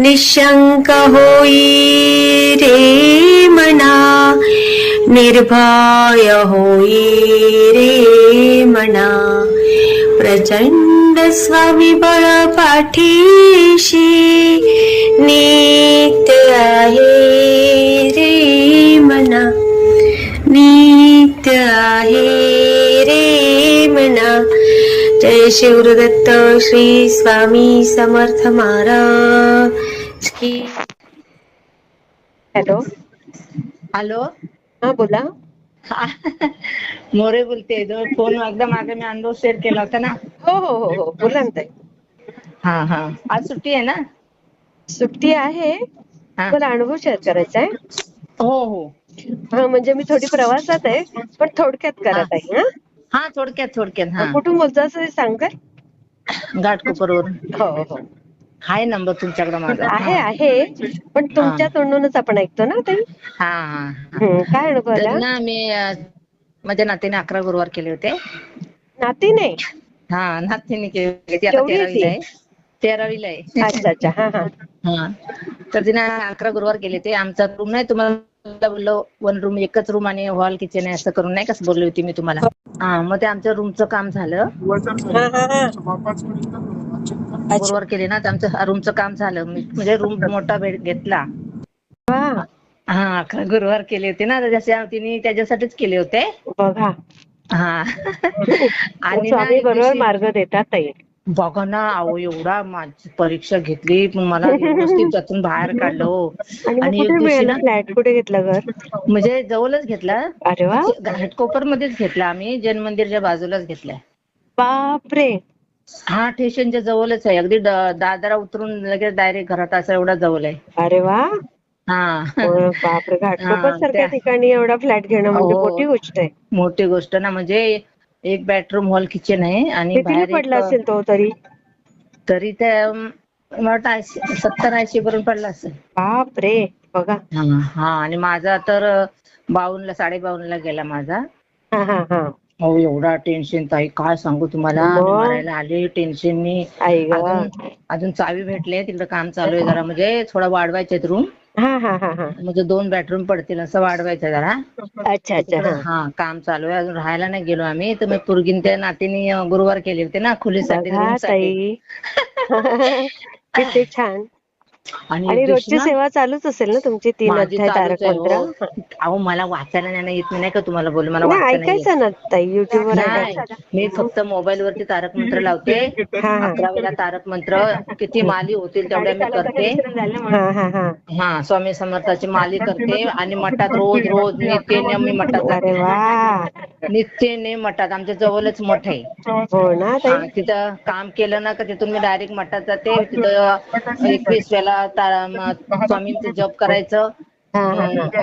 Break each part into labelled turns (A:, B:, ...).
A: निशंक होई रे मना निर्भय होई रे मना। प्रचंड स्वामीबळ पाठीशी जय शिवदत्त श्री स्वामी समर्थ महाराज की हॅलो.
B: हॅलो.
A: हा बोला.
B: मोरे बोलते फोन एकदा मागे मी अनुभव शेअर केला होता ना.
A: हो हो हो हो बोला ना ताई.
B: हा हा. आज सुट्टी आहे ना?
A: सुट्टी आहे
B: हा.
A: मला अनुभव शेअर करायचा आहे.
B: हो हो.
A: हा म्हणजे मी थोडी प्रवासात आहे पण थोडक्यात करत आहे हा
B: थोडक्यात थोडक्यात हा.
A: कुठून बोलतो असं सांगाल
B: घाटकोपरवरून.
A: हो हो.
B: आहे नंबर तुमच्याकडे माझा.
A: आहे आहे. पण तुमच्या तोंडूनच आपण ऐकतो ना ताई?
B: हा हा हा.
A: हम्म, काय अनुभव
B: तर
A: आला
B: ना मी अं, माझ्या नातीने अकरा गुरुवार केले होते.
A: नाती नाही
B: हा नातीने केले होते. ती आता
A: केवढी आहे ती?
B: तेरावीला आहे. तेरावीला आहे.
A: अच्छा अच्छा. हा हा.
B: हा. तर तिने अकरा गुरुवार केले ते आमचा रूम नाही तुम्हाला बोललो वन रूम एकच रूम आणि हॉल किचन आहे असं करून नाही कसं बोलली होती मी तुम्हाला? हा मग ते आमच्या रूमचं काम झालं.
A: हा हा हा
B: गुरुवार केले ना आमचं रूमचं काम झालं. म्हणजे रूम मोठा बेड घेतला. हा अकरा गुरुवार केले होते ना जसे तिने त्याच्यासाठीच केले होते.
A: बघा.
B: हा. आणि
A: बरोबर मार्ग देतात ताई.
B: बघा ना अहो एवढा माझी परीक्षा घेतली पण मला व्यवस्थित त्यातून बाहेर काढलं हो.
A: आणि
B: एक दिवशी ना
A: फ्लॅट कुठे घेतलं घर?
B: म्हणजे जवळच घेतला.
A: अरे वा.
B: घाटकोपर मध्येच घेतला आम्ही जैन मंदिरच्या बाजूलाच घेतलाय.
A: बापरे.
B: हा स्टेशनच्या जवळच आहे. अगदी दादरा उतरून लगेच डायरेक्ट घरात असं एवढा जवळ आहे.
A: अरे वा.
B: हा.
A: बापरे. घाटकोपर सारख्या
B: त्या-
A: ठिकाणी एवढा फ्लॅट घेणं म्हणजे. मोठी गोष्ट आहे.
B: मोठी गोष्ट ना म्हणजे एक बेडरूम हॉल किचन आहे आणि बाहेर
A: पडला
B: एक-
A: असेल तो तरी?
B: तरी ते अम, मला वाटतं ऐंशी- सत्तर ऐंशी पर्यंत पडला असेल.
A: बापरे बघा.
B: हा हा आणि माझा तर बावनला साडे बावनला गेला माझा.
A: हा हा हा.
B: हो एवढा टेन्शन ताई काय सांगू तुम्हाला? मी
A: मग?
B: मरायला आले टेन्शननी
A: आई ग.
B: अजून अजून चावी भेटले तिकडे काम चालू आहे जरा म्हणजे थोडा वाढवायचे रूम
A: हा हा हा हा.
B: म्हणजे दोन बेडरूम पडतील असं वाढवायचं जरा.
A: अच्छा अच्छा हा.
B: हा काम चालू आहे. अजून राहायला नाही गेलो आम्ही. तर मग पुरगीन त्या नातीने गुरुवार केले होते ना खोलीसाठी
A: ताई. किती छान.
B: आणि
A: रोजची
B: ना,
A: सेवा चालूच असेल ना तुमची? तीन अध्याय तारक मंत्र?
B: हो. अहो मला वाचायला नाही येत. मी नाही का तुम्हाला बोलू? मला वाचायला नाही येत.
A: ऐकायचं ना ताई युट्यूब वर
B: नाही.
A: ऐकायचं
B: मी फक्त मोबाईल वरती तारक मंत्र लावते.
A: हा हा.
B: अकरा वेळा तारक मंत्र किती माली होतील तेवढ्या मी करते.
A: हा हा हा.
B: हा स्वामी समर्थाची माली करते आणि मठात रोज रोज नित्य नियम मी मठात
A: अरे
B: जाते.
A: वा.
B: नित्य नेम मठात आमच्या जवळच मठ आहे.
A: हो ना
B: हा,
A: ताई
B: तिथं काम केलं ना का तिथून मी डायरेक्ट मठात जाते. तिथं एकवीस वेळा ता- म- स्वामींचं जप करायचं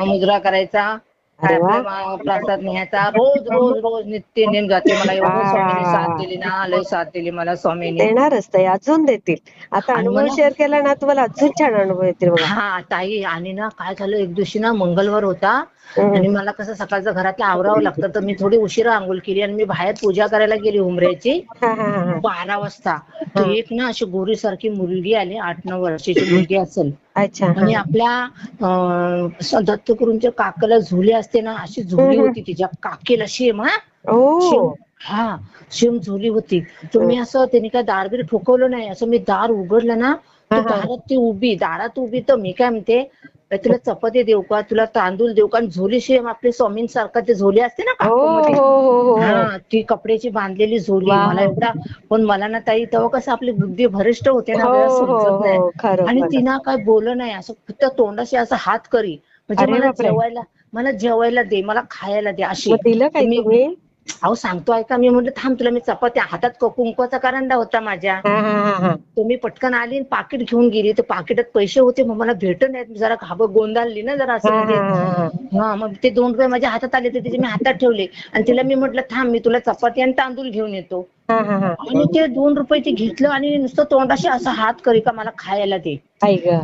B: मुद्रा करायचा प्रसाद न्यायचा. रोज रोज रोज नित्य नेम जाते मला. एवढं स्वामींनी साथ. दिली ना लय साथ दिली मला स्वामींनी.
A: देणारच ताई अजून देतील. आता अनुभव शेअर केला ना तुम्हाला अजून छान अनुभव येतील बघा.
B: हा ताई आणि ना काय झालं? एक दिवशी ना मंगळवार होता. आणि मला कसं सकाळचं घरातलं आवरावं लागतं तर मी थोडी उशिरा आंघोळ केली आणि मी बाहेर पूजा करायला गेली उमऱ्याची बारा वाजता. तर एक ना अशी गोरी सारखी मुलगी आली आठ नऊ वर्षाची मुलगी असेल.
A: अच्छा.
B: आणि. आपल्या दत्तगुरूंच्या काकाला झुले असते ना अशी झुली. होती तिच्या काकेला शेम हा. हा शेम झुली होती. तर मी असं त्यांनी काय दार बीर ठोकवलं नाही असं मी दार उघडलं ना तर. दारात ती उभी दारात उभी तर मी काय म्हणते "अ, तुला चपाती देऊ का? तुला तांदूळ देऊ का? झोली शेम आपले स्वामींसारखा ते झोली असते ना
A: हो हो हो हो.
B: ती कपड्याची बांधलेली झोली. मला एवढा पण मला ना ताई तेव्हा कसं आपली बुद्धी भरिष्ठ होते ना आपल्याला समजत नाही. आणि. तिनं काय बोललं नाही असं फक्त तोंडाशी असं हात करी. म्हणजे मला. जेवायला मला जेवायला दे मला खायला दे अशी. अहो सांगतो ऐका मी म्हटलं थांब तुला मी चपात्या हातात क- कुंकवाचा करंडा होता माझ्या.
A: हा हा हा हा
B: तो मी पटकन आली आणि पाकिट घेऊन गेली. तर पाकिटात पैसे होते मग मला भेटत नाहीत. मी जरा घाबर गोंधाळली ना जरा असं
A: हा,
B: म्हणजे.
A: हा,
B: मग ते दोन रुपये माझ्या हातात आले तर त्याचे मी हातात ठेवले. आणि तिला मी म्हटलं थांब मी तुला चपाती आणि तांदूळ घेऊन येतो. आणि ते दोन रुपये ते घेतलं आणि नुसतं तोंडाशी असं हात करी का मला खायला दे.
A: आई ग.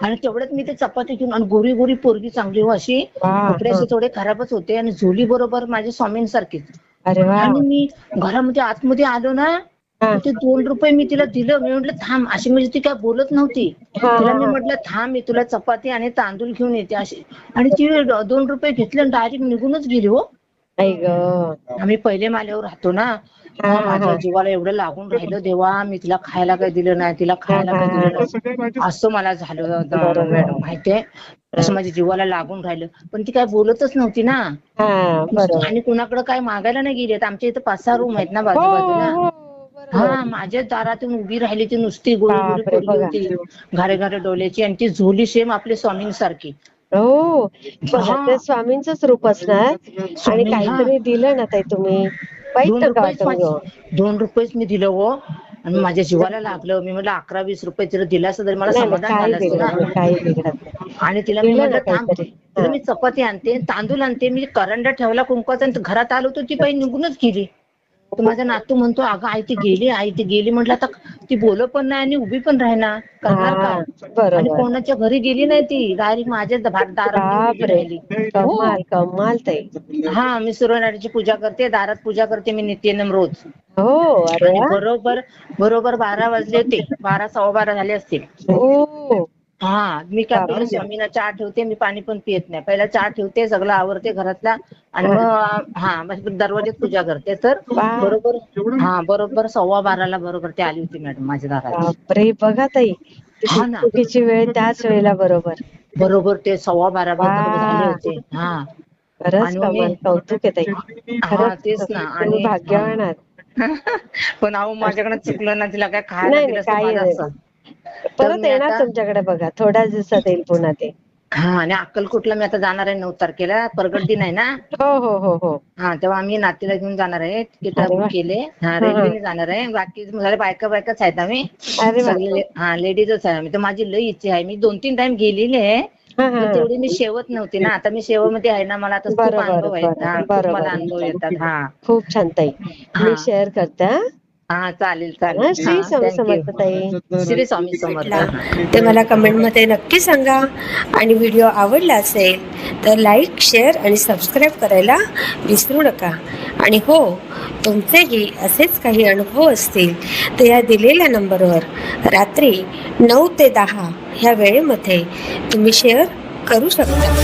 B: आणि तेवढ्यात मी ते चपाती घेऊन आणि गोरी गोरी पोरगी चांगली हो अशी. कपडे असे थोडे खराबच होते आणि झोली बरोबर माझ्या स्वामींसारखीच.
A: अरे वा.
B: आणि मी घरामध्ये आतमध्ये आलो ना. ते दोन रुपये मी तिला दिलं. मी म्हटलं थांब. अशी म्हणजे ती काय बोलत नव्हती. तिला मी. म्हटलं थांब मी तुला चपाती आणि तांदूळ घेऊन येते अशी. आणि ती दोन रुपये घेतले आणि डायरेक्ट निघूनच गेली हो.
A: आई ग.
B: आम्ही पहिले माल्यावर राहतो ना.
A: हा,
B: माझ्या
A: हा.
B: जीवाला एवढं लागून राहिलं देवा मी तिला खायला काही दिलं नाही तिला खायला
A: हा,
B: काही
A: हा,
B: दिलं नाही. असं मला झालं. मॅडम माहितीये? असं माझ्या जीवाला लागून राहिलं. पण ती काय बोलतच नव्हती ना.
A: हा बरोबर.
B: आणि कुणाकडे काय मागायला नाही गेली. आमच्या इथं पाच सहा रूम आहेत ना
A: हो
B: बाजूबाजूला.
A: हो
B: हा
A: बरोबर.
B: माझ्या दारातून उभी राहिली ती नुसती गोळी. होती. घारे घारे डोल्याची आणि ती झोली सेम आपली स्वामींसारखी.
A: हो.
B: हा.
A: ते स्वामींचंच रूप असणार. आणि
B: स्वामी, हा.
A: काहीतरी दिलं ना ताई तुम्ही. वाईट
B: दोन रुपयेच
A: वाटून घेऊ
B: माझे- दोन रुपयेच मी दिलं हो. आणि माझ्या जीवाला लागलं. मी म्हटलं अकरा वीस रुपये तिला दिला असं तरी मला
A: नाही नाही,
B: समाधान
A: काही
B: झालं असतं
A: बिघडत
B: ना.
A: नाही काही बिघडत नाही.
B: आणि तिला मी
A: दिलं ना
B: म्हटलं थांब
A: काहीतरी.
B: तिला
A: हा.
B: मी चपाती आणते तांदूळ आणते. मी करंडा ठेवला कुंकवाचा आणि घरात आलो तर ती बाई निघूनच गेली. तर माझा नातू म्हणतो अगं आई ती गेली आई ती गेली. म्हटलं आता ती बोल पण नाही आणि उभी पण राहणार करणार
A: हा,
B: काय? आणि कोणाच्या घरी गेली नाही ती डायरेक्ट माझ्या दारात राहिली. हो.
A: कमाल कमाल ताई.
B: हा मी सूर्यनारायणाची पूजा करते दारात पूजा करते मी नित्यनेम रोज.
A: हो.
B: बरोबर बरोबर बारा वाजले होते बारा सव्वा बारा झाले असतील.
A: हो
B: मी काय. पहिलं स्वामींना चहा ठेवते मी पाणी पण पित नाही. पहिला चहा ठेवते सगळं आवरते घरातला आणि मग हा दरवाज्यात पूजा करते. तर. बरोबर हा बरोबर सव्वा बाराला बरोबर ते आली होती मॅडम माझ्या दारात.
A: बापरे बघा ताई
B: हा ना.
A: चुकीची वेळ त्याच वेळेला बरोबर.
B: बरोबर ते सव्वा बारा झाले होते. हा.
A: खरंच
B: आणि मग मी-
A: कमाल कौतुक आहे
B: हा तेच ना. आणि
A: भाग्यवान आहात.
B: पण अहो माझ्याकडे चुकलं ना तिला काय खायला
A: नाही,
B: दिलं
A: परत येणार तुमच्याकडे बघा. थोड्याच दिवसात येईल पुन्हा ते.
B: हा आणि अक्कलकोटला मी आता जाणार आहे नऊ तारखेला. परगट दिन आहे ना?
A: हो हो हो हो.
B: हा तेव्हा आम्ही नातीला घेऊन जाणार आहे. तिकीट
A: अरे वा.
B: बुक केले. हा रेल्वेने जाणार आहे. बाकी झाले बायका बायकाच आहेत आम्ही.
A: अरे वा.
B: सगळे हा लेडीजच आहे आम्ही. तर माझी लई इच्छा आहे. मी दोन तीन टाइम गेलेली आहे.
A: हा, हा,
B: पण
A: हा.
B: तेवढी मी शेवत नव्हती ना. आता मी शेवामध्ये आहे ना मला आता खूप
A: बरोबर,
B: अनुभव आहेत.
A: बरोबर,
B: हा, खूप
A: बरोबर.
B: मला अनुभव येतात. हा.
A: खूप छान ताई. मी. शेअर करते हा.
B: हा चालेल चालेल.
A: श्री
B: हा,
A: स्वामी. समर्थ ताई.
B: श्री स्वामी समर्थ. हा.
C: ते मला कमेंटमध्ये नक्की सांगा. आणि व्हिडिओ आवडला असेल तर लाईक शेअर आणि सबस्क्राईब करायला विसरू नका. आणि हो तुमचेही असेच काही अनुभव असतील तर या दिलेल्या नंबरवर रात्री नऊ ते दहा ह्या वेळेमध्ये तुम्ही शेअर करू शकता.